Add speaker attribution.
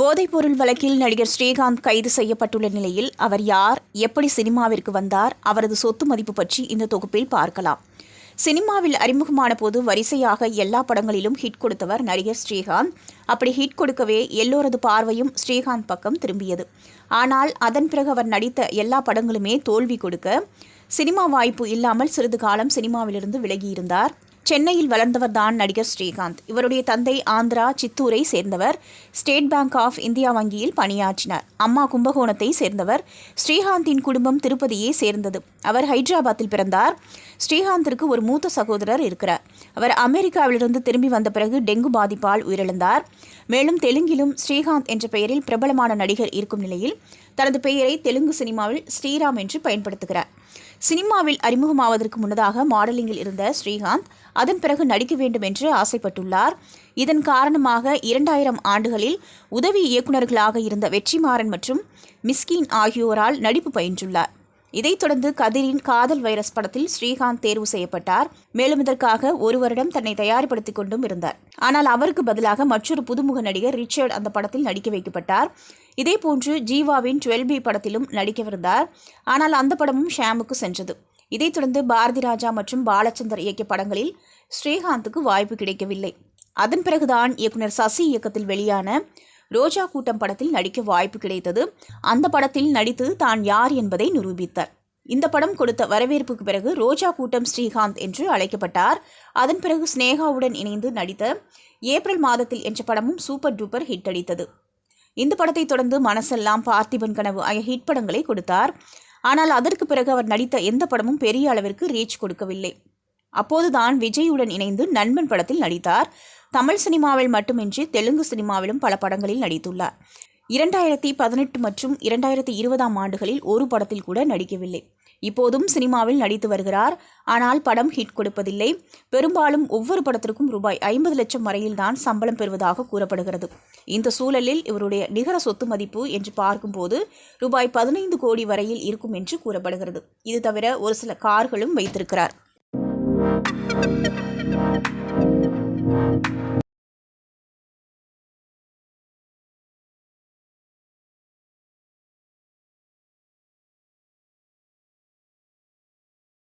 Speaker 1: போதைப்பொருள் வழக்கில் நடிகர் ஸ்ரீகாந்த் கைது செய்யப்பட்டுள்ள நிலையில் அவர் யார் எப்படி சினிமாவிற்கு வந்தார் அவரது சொத்து மதிப்பு பற்றி இந்த தொகுப்பில் பார்க்கலாம். சினிமாவில் அறிமுகமான போது வரிசையாக எல்லா படங்களிலும் ஹிட் கொடுத்தவர் நடிகர் ஸ்ரீகாந்த். அப்படி ஹிட் கொடுக்கவே எல்லோரது பார்வையும் ஸ்ரீகாந்த் பக்கம் திரும்பியது. ஆனால் அதன் பிறகு அவர் நடித்த எல்லா படங்களுமே தோல்வி கொடுக்க சினிமா வாய்ப்பு இல்லாமல் சிறிது காலம் சினிமாவிலிருந்து விலகியிருந்தார். சென்னையில் வளர்ந்தவர் தான் நடிகர் ஸ்ரீகாந்த். இவருடைய தந்தை ஆந்திரா சித்தூரை சேர்ந்தவர். ஸ்டேட் பேங்க் ஆஃப் இந்தியா வங்கியில் பணியாற்றினார். அம்மா கும்பகோணத்தை சேர்ந்தவர். ஸ்ரீகாந்தின் குடும்பம் திருப்பதியை சேர்ந்தது. அவர் ஹைதராபாத்தில் பிறந்தார். ஸ்ரீகாந்திற்கு ஒரு மூத்த சகோதரர் இருக்கிறார். அவர் அமெரிக்காவிலிருந்து திரும்பி வந்த பிறகு டெங்கு பாதிப்பால் உயிரிழந்தார். மேலும் தெலுங்கிலும் ஸ்ரீகாந்த் என்ற பெயரில் பிரபலமான நடிகர் இருக்கும் நிலையில் தனது பெயரை தெலுங்கு சினிமாவில் ஸ்ரீராம் என்று பயன்படுத்துகிறார். சினிமாவில் அறிமுகமாவதற்கு முன்னதாக மாடலிங்கில் இருந்த ஸ்ரீகாந்த் அதன் பிறகு நடிக்க வேண்டும் என்று ஆசைப்பட்டுள்ளார். இதன் காரணமாக இரண்டாயிரம் ஆண்டுகளில் உதவி இயக்குநர்களாக இருந்த வெற்றிமாறன் மற்றும் மிஸ்கின் ஆகியோரால் நடிப்பு பயின்றுள்ளார். இதைத் தொடர்ந்து கதிரின் காதல் வைரஸ் படத்தில் ஸ்ரீகாந்த் தேர்வு செய்யப்பட்டார். மேலும் இதற்காக ஒரு வருடம் தன்னை தயார்படுத்திக் கொண்டும் இருந்தார். ஆனால் அவருக்கு பதிலாக மற்றொரு புதுமுக நடிகர் ரிச்சர்ட் அந்த படத்தில் நடிக்க வைக்கப்பட்டார். இதேபோன்று ஜீவாவின் டுவெல் பி படத்திலும் நடிக்கவிருந்தார். ஆனால் அந்த படமும் ஷாமுக்கு சென்றது. இதைத் தொடர்ந்து பாரதி ராஜா மற்றும் பாலச்சந்தர் இயக்கிய படங்களில் ஸ்ரீகாந்துக்கு வாய்ப்பு கிடைக்கவில்லை. அதன் பிறகுதான் இயக்குனர் சசி இயக்கத்தில் வெளியான ரோஜா கூட்டம் படத்தில் நடிக்க வாய்ப்பு கிடைத்தது. அந்த படத்தில் நடித்து தான் யார் என்பதை நிரூபித்தார். இந்த படம் கொடுத்த வரவேற்புக்கு பிறகு ரோஜா கூட்டம் ஸ்ரீகாந்த் என்று அழைக்கப்பட்டார். அதன் பிறகு ஸ்னேகாவுடன் இணைந்து நடித்த ஏப்ரல் மாதத்தில் என்ற படமும் சூப்பர் டூப்பர் ஹிட் அடித்தது. இந்த படத்தை தொடர்ந்து மனசெல்லாம் பார்த்திபன் கனவு ஆகிய ஹிட் படங்களை கொடுத்தார். ஆனால் அதற்கு பிறகு அவர் நடித்த எந்த படமும் பெரிய அளவிற்கு ரீச் கொடுக்கவில்லை. அப்போதுதான் விஜயுடன் இணைந்து நண்பன் படத்தில் நடித்தார். தமிழ் சினிமாவில் மட்டுமின்றி தெலுங்கு சினிமாவிலும் பல படங்களில் நடித்துள்ளார். இரண்டாயிரத்தி பதினெட்டு மற்றும் இரண்டாயிரத்தி இருபதாம் ஆண்டுகளில் ஒரு படத்தில் கூட நடிக்கவில்லை. இப்போதும் சினிமாவில் நடித்து வருகிறார். ஆனால் படம் ஹிட் கொடுப்பதில்லை. பெரும்பாலும் ஒவ்வொரு படத்திற்கும் ரூபாய் ஐம்பது லட்சம் வரையில்தான் சம்பளம் பெறுவதாக கூறப்படுகிறது. இந்த சூழலில் இவருடைய நிகர சொத்து மதிப்பு என்று பார்க்கும்போது ரூபாய் பதினைந்து கோடி வரையில் இருக்கும் என்று கூறப்படுகிறது. இது தவிர ஒரு சில கார்களும் வைத்திருக்கிறார்.